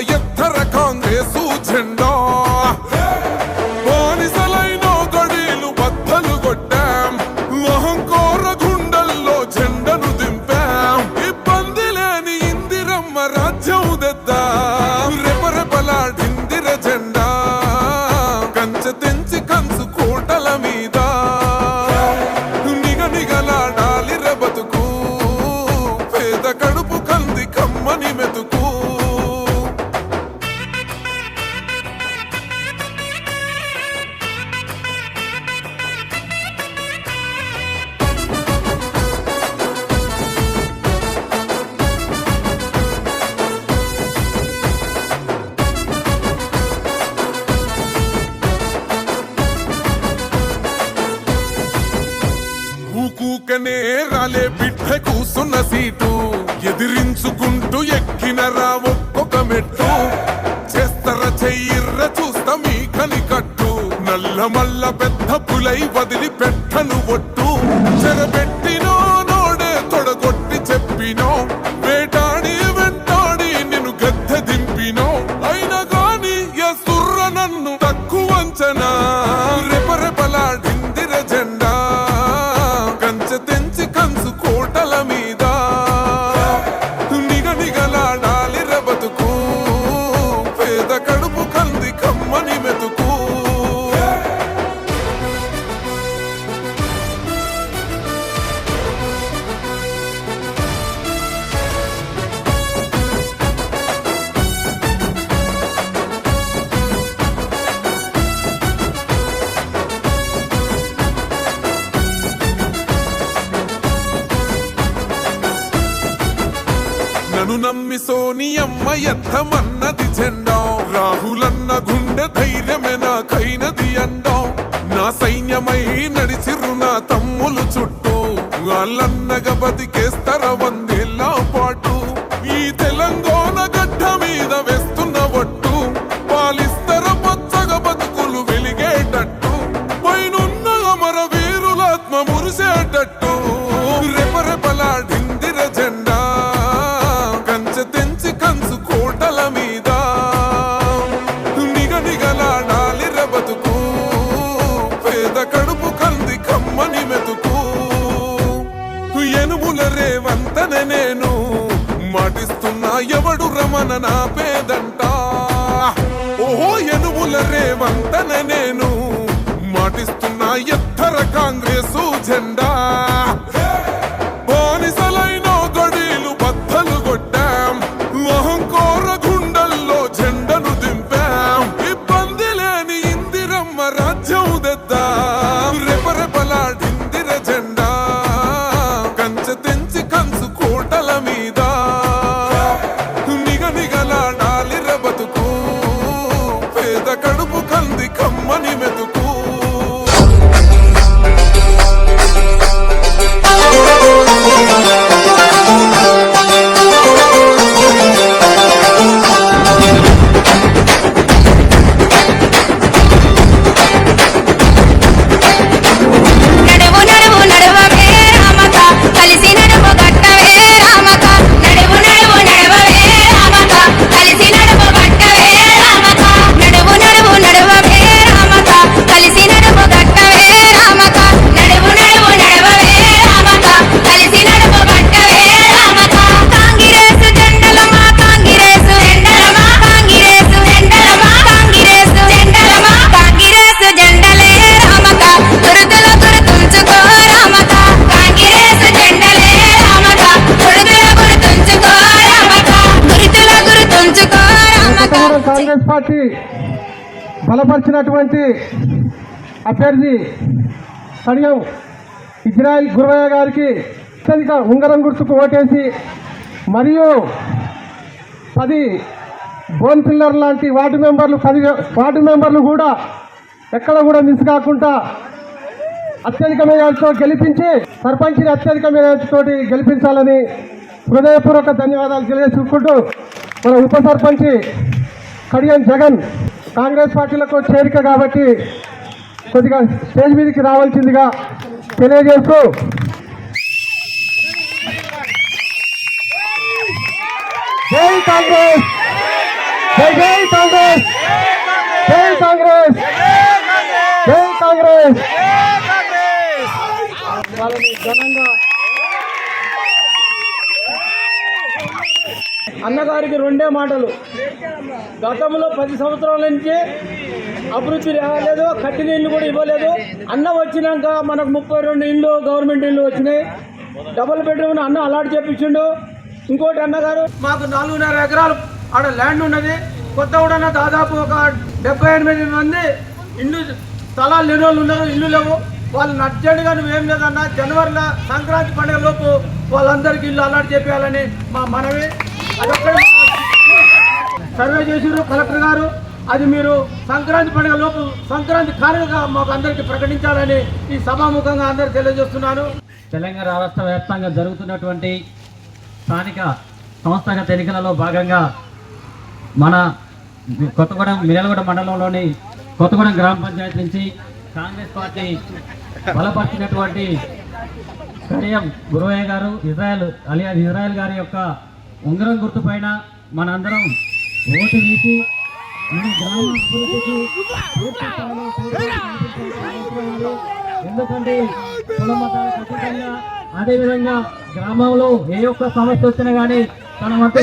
ఎత్తర కాంగ్రెసు జెండా. నడుచుకుంటూ ఎక్కినరా ఒక్కొక్క మెట్టు. చేస్తర చెయ్యిర్ర చూస్తా మీ కనికట్టు. నల్ల మల్ల పెద్ద పులై వదిలి పెట్టను ఒట్టు. చెరబెట్టు నన్ను నమ్మి సోని సోనియమ్మ ఎత్తమన్నది జెండాం రాహులన్న గుండె ధైర్యమే నాకైనది అండాం నా సైన్యమై నడిచిరు నా తమ్ములు చుట్టూ. వాళ్ళన్నగ బతికేస్తర వందేళ్ళ మన నా పేదంట. ఓహో ఎనుముల రేవంతన నేను మాటిస్తున్నా ఎత్తర కాంగ్రెసు జెండా. బలపరిచినటువంటి అభ్యర్థి కడియం ఇజ్రాయిల్ గురవయ్య గారికి అత్యధిక ఉంగరం గుర్తుకు ఓటేసి మరియు పది బోన్ పిల్లర్ లాంటి వార్డు మెంబర్లు పది వార్డు మెంబర్లు కూడా ఎక్కడ కూడా మిస్ కాకుండా అత్యధిక మేయాలతో గెలిపించి సర్పంచ్ని అత్యధిక మేయాలతో గెలిపించాలని హృదయపూర్వక ధన్యవాదాలు తెలియజేసుకుంటూ మన ఉప సర్పంచి కడియం జగన్ కాంగ్రెస్ పార్టీలకు చేరిక కాబట్టి కొద్దిగా స్టేజ్ మీదకి రావాల్సిందిగా తెలియజేస్తూ జై కాంగ్రెస్! జై కాంగ్రెస్! జై కాంగ్రెస్! జై కాంగ్రెస్! ఘనంగా అన్నగారికి రెండే మాటలు. గతంలో పది సంవత్సరాల నుంచి అభివృద్ధి రాలేదు కట్టిన ఇల్లు కూడా ఇవ్వలేదు. అన్న వచ్చినాక మనకు ముప్పై రెండు ఇల్లు గవర్నమెంట్ ఇల్లు వచ్చినాయి. డబుల్ బెడ్రూమ్ అన్న అలాట్ చేపించిండు. ఇంకోటి అన్నగారు మాకు నాలుగున్నర ఎకరాలు ఆడ ల్యాండ్ ఉన్నది. కొత్తగూడన దాదాపు ఒక డెబ్బై ఎనిమిది మంది ఇల్లు స్థలాలు లేని వాళ్ళు ఉన్నారు ఇల్లు లేవు. వాళ్ళని అర్జెంటుగా నువ్వేం లేదన్నా జనవరిలో సంక్రాంతి పండుగ లోపు వాళ్ళందరికీ ఇల్లు అలాట్ చేపేయాలని మా మనవి. సర్వే చేసారు కలెక్టర్ గారు. అది మీరు సంక్రాంతి పండుగ లోపు సంక్రాంతి కానుకగా మాకు అందరికీ ప్రకటించాలని ఈ సభాముఖంగా అందరికి తెలియజేస్తున్నాను. తెలంగాణ రాష్ట్ర వ్యాప్తంగా జరుగుతున్నటువంటి స్థానిక సంస్థాగత ఎన్నికలలో భాగంగా మన కొత్తగూడెం మిరలగూడ మండలంలోని కొత్తగూడెం గ్రామ పంచాయతీ నుంచి కాంగ్రెస్ పార్టీ బలపరిచినటువంటి కడియం గురువయ్య గారు ఇజ్రాయెల్ అలియా ఇజ్రాయెల్ గారి యొక్క ఉంగరం గుర్తు పైన మనందరం ఓటు వేసి మన ఎందుకంటే కుల మతాలకు అతీతంగా అదేవిధంగా గ్రామంలో ఏ ఒక్క సమస్య వచ్చినా కానీ తన వంతు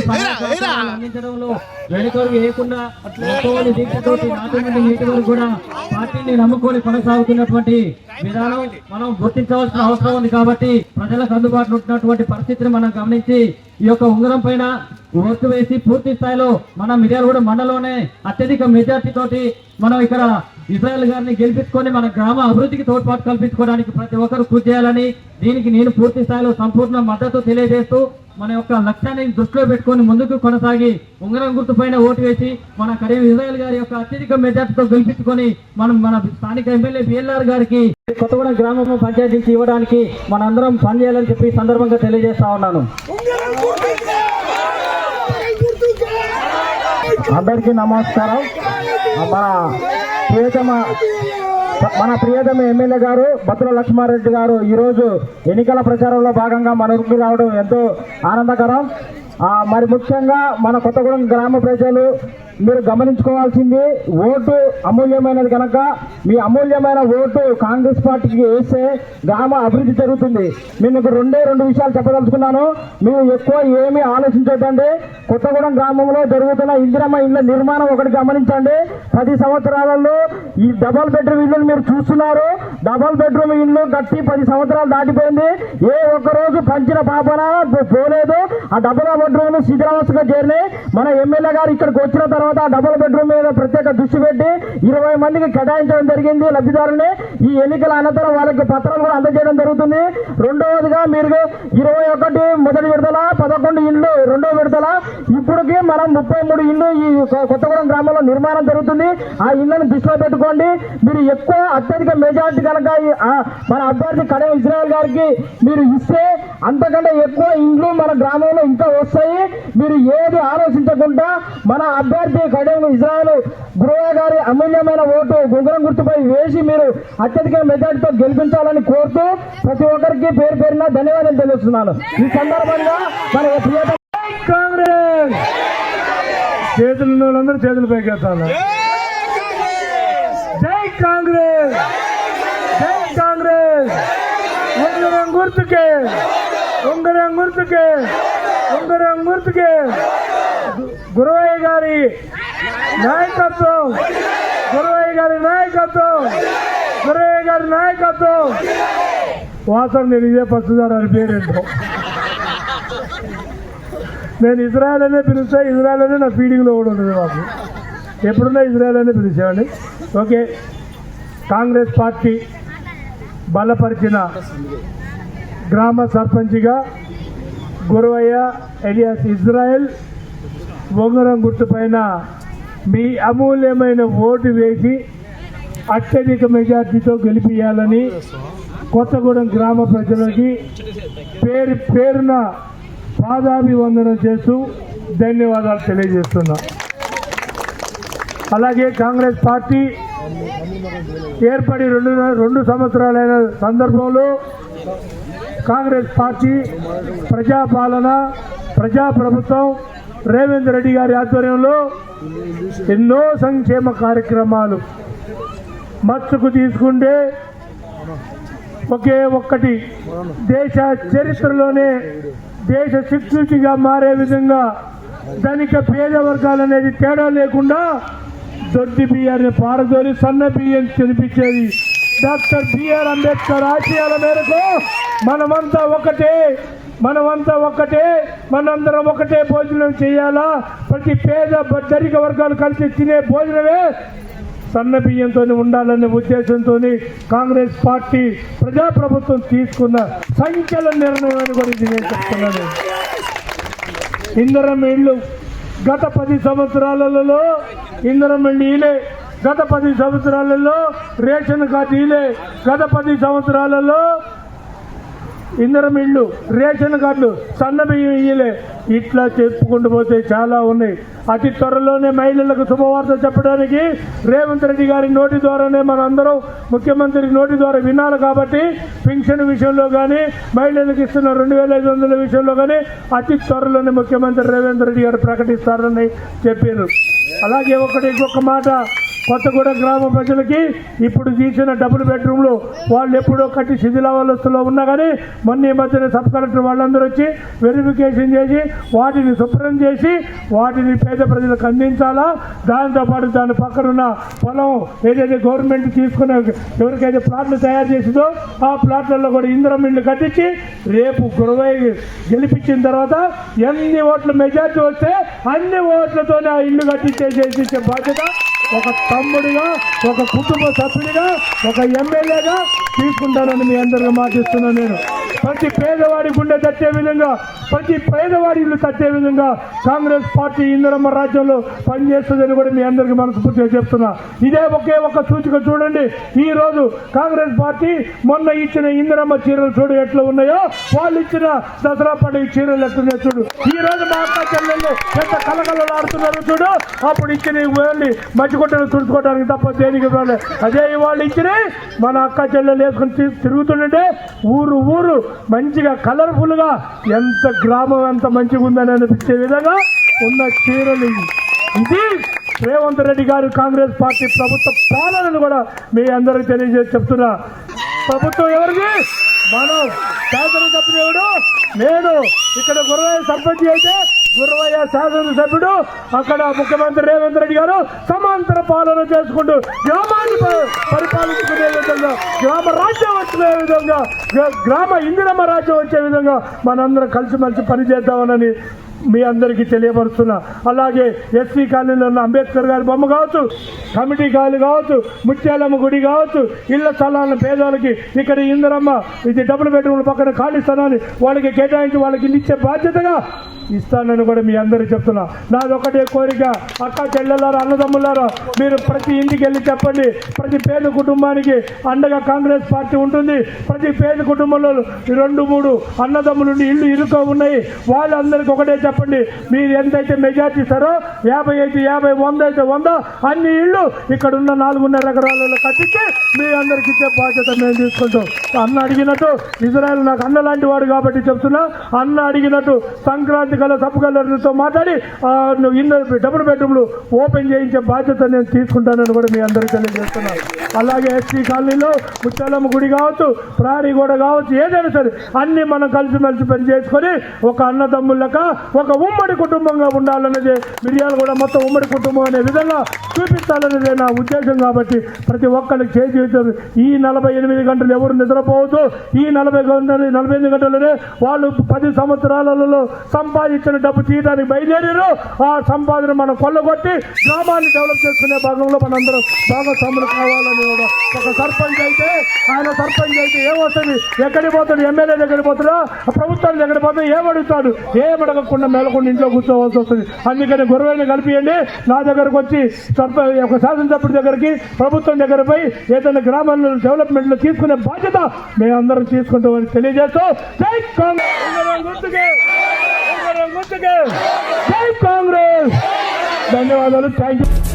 అందించడంలో వెనుకలు వేయకుండా ఎంతోని దీక్షతోటి నాటి నుండి నేటి వరకు కూడా పార్టీని నమ్ముకొని కొనసాగుతున్నటువంటి విధానం మనం గుర్తించవలసిన అవసరం ఉంది కాబట్టి ప్రజలకు అందుబాటులో ఉంటున్నటువంటి పరిస్థితిని మనం గమనించి ఈ యొక్క ఉంగరం పైన ఓటు వేసి పూర్తి స్థాయిలో మన మిర్యాలగూడ మండలంలోనే అత్యధిక మెజార్టీ తోటి మనం ఇక్కడ ఇజ్రాయెల్ గారిని గెలిపించుకొని మన గ్రామ అభివృద్ధికి తోడ్పాటు కల్పించుకోవడానికి ప్రతి ఒక్కరు కృషి చేయాలని దీనికి నేను పూర్తి స్థాయిలో సంపూర్ణ మద్దతు తెలియజేస్తూ మన యొక్క లక్ష్యాన్ని దృష్టిలో పెట్టుకొని ముందుకు కొనసాగి ఉంగరం గుర్తుపైన ఓటు వేసి మన కరీం విజయల్ గారి యొక్క అత్యధిక మెజార్టీతో గెలిపించుకొని మనం మన స్థానిక ఎమ్మెల్యే బిఎల్ఆర్ గారికి కొత్తగూడెం గ్రామం పంచాయతీ నుంచి ఇవ్వడానికి మనందరం పనిచేయాలని చెప్పి సందర్భంగా తెలియజేస్తా ఉన్నాను. అందరికీ నమస్కారం. మన ప్రియతమ మన ప్రియతమ ఎమ్మెల్యే గారు బత్తుల లక్ష్మారెడ్డి గారు ఈరోజు ఎన్నికల ప్రచారంలో భాగంగా మన రావడం ఎంతో ఆనందకరం. మరి ముఖ్యంగా మన కొత్తగూడెం గ్రామ ప్రజలు మీరు గమనించుకోవాల్సింది ఓటు అమూల్యమైనది కనుక మీ అమూల్యమైన ఓటు కాంగ్రెస్ పార్టీకి వేస్తే గ్రామ అభివృద్ధి జరుగుతుంది. నేను మీకు రెండే రెండు విషయాలు చెప్పదలుచుకున్నాను. మీరు ఎక్కువ ఏమీ ఆలోచించండి కొత్తగూడెం గ్రామంలో జరుగుతున్న ఇందిరమ్మ ఇళ్ళ నిర్మాణం ఒకటి గమనించండి. పది సంవత్సరాలలో ఈ డబల్ బెడ్రూమ్ ఇల్లును మీరు చూస్తున్నారు. డబల్ బెడ్రూమ్ ఇల్లు కట్టి పది సంవత్సరాలు దాటిపోయింది. ఏ ఒక్క రోజు పంచిన పాపన పోలేదు. ఆ డబల్ బెడ్రూమ్ శిథిరావస్థగా చేరినాయి. మన ఎమ్మెల్యే గారు ఇక్కడికి వచ్చిన తర్వాత తర్వాత డబుల్ బెడ్రూమ్ మీద ప్రత్యేక దృష్టి పెట్టి ఇరవై మందికి కేటాయించడం జరిగింది లబ్ధిదారుని ఈ ఎన్నికల అనంతరం వాళ్ళకి పత్రాలు కూడా అందజేయడం జరుగుతుంది. రెండవదిగా మీరు ఇరవై ఒకటి మొదటి విడతల పదకొండు ఇళ్ళు రెండో విడతల ఇప్పటికి మనం ముప్పై మూడు ఇళ్ళు ఈ కొత్తగూడెం గ్రామంలో నిర్మాణం జరుగుతుంది. ఆ ఇళ్ళను దృష్టిలో పెట్టుకోండి. మీరు ఎక్కువ అత్యధిక మెజార్టీ కనుక మన అభ్యర్థి కడే ఇజ్రాయల్ గారికి మీరు ఇస్తే అంతకంటే ఎక్కువ ఇండ్లు మన గ్రామంలో ఇంకా వస్తాయి. మీరు ఏది ఆలోచించకుండా మన అభ్యర్థి కడెం ఇజ్రాయల్ గురవ గారి అమూల్యమైన ఓటు గుంగరం గుర్తుపై వేసి మీరు అత్యధిక మెజార్టీతో గెలిపించాలని కోరుతూ ప్రతి ఒక్కరికి పేరు పేరున ధన్యవాదాలు తెలుస్తున్నాను. ఈ సందర్భంగా మన కాంగ్రెస్! చేతులు వాళ్ళందరూ చేతులు పైకెత్తాలి. జై కాంగ్రెస్! జై కాంగ్రెస్! ఉంగరం గుర్తుకే! ఉంగరం గుర్తుకే! ఉంగరం గుర్తుకే! గురవయ్య గారి నాయకత్వం. గురవయ్య గారి నాయకత్వం. గురవయ్య గారి నాయకత్వం. వాసం నేను ఇదే పచ్చుదారు అని పేరేంటో. నేను ఇజ్రాయల్ అనే పిలుస్తా ఇజ్రాయల్ అనే నా ఫీడింగ్లో కూడా ఉండదు మాకు. ఎప్పుడున్నా ఇజ్రాయల్ అనే పిలిచేవాడిని. ఓకే. కాంగ్రెస్ పార్టీ బలపరిచిన గ్రామ సర్పంచ్గా గురవయ్య ఎలియాస్ ఇజ్రాయెల్ ఉంగరం గుర్తుపైన మీ అమూల్యమైన ఓటు వేసి అత్యధిక మెజార్టీతో గెలిపియాలని కొత్తగూడెం గ్రామ ప్రజలకి పేరు పేరున పాదాభివందనం చేస్తూ ధన్యవాదాలు తెలియజేస్తున్నా. అలాగే కాంగ్రెస్ పార్టీ ఏర్పడి రెండు రెండు సంవత్సరాలైన సందర్భంలో కాంగ్రెస్ పార్టీ ప్రజాపాలన ప్రజాప్రభుత్వం రేవంత్ రెడ్డి గారి ఆధ్వర్యంలో ఎన్నో సంక్షేమ కార్యక్రమాలు మత్స్సుకు తీసుకుంటే ఒకే ఒక్కటి దేశ చరిత్రలోనే దేశ శిక్షిగా మారే విధంగా ధనిక పేద వర్గాలు అనేది తేడా లేకుండా దొడ్డి బియ్యాన్ని పారదోలి సన్న బియ్యం తినిపించేది. డాక్టర్ బిఆర్ అంబేద్కర్ ఆశయాల మేరకు మనమంతా ఒకటే మనమంతా ఒకటే మనందరం ఒకటే భోజనం చేయాలా? ప్రతి పేద బ- వర్గాలు కలిసి తినే భోజనమే సన్న బియ్యంతో ఉండాలనే ఉద్దేశంతో కాంగ్రెస్ పార్టీ ప్రజాప్రభుత్వం తీసుకున్న సంఖ్యల నిర్ణయాన్ని గురించి నేను చెప్తున్నాను. ఇందరం ఇళ్ళు గత పది సంవత్సరాలలో ఇందరం ఇళ్ళు ఈలే. గత పది సంవత్సరాలలో రేషన్ కార్డు ఈలే. గత పది సంవత్సరాలలో ఇందరం ఇళ్ళు రేషన్ కార్డులు సన్నబియ్యం ఇయ్యలే. ఇట్లా చెప్పుకుంటూ పోతే చాలా ఉన్నాయి. అతి త్వరలోనే మహిళలకు శుభవార్త చెప్పడానికి రేవంత్ రెడ్డి గారి నోటి ద్వారానే మనందరం ముఖ్యమంత్రి నోటి ద్వారా వినాలి కాబట్టి పెన్షన్ విషయంలో కానీ మహిళలకు ఇస్తున్న రెండు వేల ఐదు వందల విషయంలో కానీ అతి త్వరలోనే ముఖ్యమంత్రి రేవంత్ రెడ్డి గారు ప్రకటిస్తారని చెప్పారు. అలాగే ఒకటి ఇంకొక మాట. కొత్తగూడ గ్రామ ప్రజలకి ఇప్పుడు తీసిన డబుల్ బెడ్రూమ్లు వాళ్ళు ఎప్పుడో కట్టి శిథిలావస్థలో ఉన్నా కానీ మొన్న ఈ మధ్యన సబ్ కలెక్టర్ వాళ్ళందరూ వచ్చి వెరిఫికేషన్ చేసి వాటిని శుభ్రం చేసి వాటిని పేద ప్రజలకు అందించాలా? దాంతోపాటు దాని పక్కనున్న పొలం ఏదైతే గవర్నమెంట్ తీసుకున్న ఎవరికైతే ప్లాట్లు తయారు చేసిందో ఆ ప్లాట్లలో కూడా ఇంద్రం ఇల్లు కట్టించి రేపు గురవై గెలిపించిన తర్వాత ఎన్ని ఓట్ల మెజార్టీ వస్తే అన్ని ఓట్లతోనే ఆ ఇల్లు కట్టించే చేసే బాధ్యత ఒక తమ్ముడిగా ఒక కుటుంబ సభ్యుడిగా ఒక ఎమ్మెల్యేగా తీసుకుంటానని మీ అందరికీ మాటిస్తున్నాను నేను. ప్రతి పేదవాడి గుండె తట్టే విధంగా ప్రతి పేదవాడి ఇల్లు తట్టే విధంగా కాంగ్రెస్ పార్టీ ఇందిరమ్మ రాజ్యంలో పనిచేస్తుందని కూడా మీ అందరికీ మనస్ఫూర్తిగా చెప్తున్నా. ఇదే ఒకే ఒక సూచిక చూడండి. ఈ రోజు కాంగ్రెస్ పార్టీ మొన్న ఇచ్చిన ఇందిరమ్మ చీరలు చూడు ఎట్లా ఉన్నాయో వాళ్ళు ఇచ్చిన దసరా పండుగ చీరలు ఎట్లున్నాయో చూడు. ఈ రోజు మా అక్క చెల్లెళ్ళు ఎంత కలకలలాడుతున్నారో చూడు. అప్పుడు ఇచ్చిన వెళ్ళి తుడుచుకుంటారు తుడుచుకోవడానికి తప్ప దేనికి అదే వాళ్ళు ఇచ్చిన మన అక్క చెల్లెలు వేసుకుని తి- తిరుగుతుంటే ఊరు ఊరు మంచిగా కలర్ఫుల్గా ఎంత గ్రామం ఎంత మంచిగా ఉందని అనిపించే విధంగా ఉన్న చీరలు ఇది రేవంత్ రెడ్డి గారు కాంగ్రెస్ పార్టీ ప్రభుత్వ పాలనను కూడా మీ అందరికి తెలియజేసి చెప్తున్నా. ప్రభుత్వం ఎవరిది? మనం. శాసనసభ్యుడు నేను. ఇక్కడ గురవయ్య సర్పంచ్ అయితే గురవయ్య శాసనసభ్యుడు అక్కడ ముఖ్యమంత్రి రేవంత్ రెడ్డి గారు సమాంతర పాలన చేసుకుంటూ గ్రామాన్ని పరిపాలించుకునే విధంగా గ్రామ రాజ్యం వచ్చే విధంగా గ్రా- గ్రామ ఇందిరమ్మ రాజ్యం వచ్చే విధంగా మనందరం కలిసిమెలిసి పనిచేద్దామనని మీ అందరికీ తెలియపరుస్తున్నా. అలాగే ఎస్సీ కాలనీలో ఉన్న అంబేద్కర్ గారి బొమ్మ కావచ్చు కమిటీ కాలు కావచ్చు ముత్యాలమ్మ గుడి కావచ్చు ఇళ్ళ స్థలాలను పేదవాళ్ళకి ఇక్కడ ఇందరమ్మ ఇది డబుల్ బెడ్రూమ్ పక్కన ఖాళీ స్థలాన్ని వాళ్ళకి కేటాయించి వాళ్ళకి ఇచ్చే బాధ్యతగా ఇస్తానని కూడా మీ అందరికీ చెప్తున్నా. నాది ఒకటే కోరిక. అక్క చెల్లెలారా అన్నదమ్ములారా మీరు ప్రతి ఇంటికి వెళ్ళి చెప్పండి. ప్రతి పేద కుటుంబానికి అండగా కాంగ్రెస్ పార్టీ ఉంటుంది. ప్రతి పేద కుటుంబంలో రెండు మూడు అన్నదమ్ములుండి ఇల్లు ఇరుక ఉన్నాయి. వాళ్ళందరికీ ఒకటే చెప్పండి. మీరు ఎంతైతే మెజార్టీ ఇస్తారో యాభై అయితే యాభై వంద అయితే వంద అన్ని ఇళ్ళు ఇక్కడ ఉన్న నాలుగున్నర ఎకరాలలో కట్టించి మీ అందరికి ఇచ్చే బాధ్యత మేము తీసుకుంటాం. అన్న అడిగినట్టు ఇజ్రాయెల్ నాకు అన్న లాంటి వాడు కాబట్టి చెప్తున్నా. అన్న అడిగినట్టు సంక్రాంతి గల సబ్ మాట్లాడి ఆ, ఇన్న డబుల్ బెడ్రూమ్లు ఓపెన్ చేయించే బాధ్యత నేను తీసుకుంటానని కూడా మీ అందరికీ తెలియజేస్తున్నాను. అలాగే ఎస్టీ కాలనీలో ముత్యాలమ్మ గుడి కావచ్చు ప్రారీ గోడ కావచ్చు ఏదైనా సరే అన్ని మనం కలిసిమెలిసి పని చేసుకొని ఒక అన్నదమ్ములక ఒక ఉమ్మడి కుటుంబంగా ఉండాలన్నది మిరియాలు కూడా మొత్తం ఉమ్మడి కుటుంబం అనే విధంగా చూపించాలనేదే నా ఉద్దేశం కాబట్టి ప్రతి ఒక్కరికి చేతి ఈ నలభై ఎనిమిది గంటలు ఎవరు నిద్రపోవద్దు. ఈ నలభై గంటలు నలభై ఎనిమిది గంటలనే వాళ్ళు పది సంవత్సరాలలో సంపాదించిన డబ్బు తీయడానికి బయలుదేరారు. ఆ సంపాదన మనం కొల్లగొట్టి గ్రామాన్ని డెవలప్ చేసుకునే భాగంలో మనందరం భాగస్వాములు కావాలని కూడా ఒక సర్పంచ్ అయితే ఆయన సర్పంచ్ అయితే ఏమవుతుంది ఎక్కడికి పోతాడు? ఎమ్మెల్యే దగ్గరికి పోతాడా? ప్రభుత్వాలు దగ్గరికి పోతాడు ఏమడుగుతాడు ఏమడగకుండా మేలకుండా ఇంట్లో కూర్చోవాల్సి వస్తుంది. అందుకని గురువైన కలిపియండి. నా దగ్గరకు వచ్చి సర్పంచ్ ఒక శాసనసభ్యుడి దగ్గరికి ప్రభుత్వం దగ్గర పోయి ఏదైనా గ్రామాల్లో డెవలప్మెంట్లో తీసుకునే బాధ్యత మేమందరం తీసుకుంటామని తెలియజేస్తూ జై కాంగ్రెస్! జై కాంగ్రెస్ ధన్యవాదాలు థ్యాంక్ యూ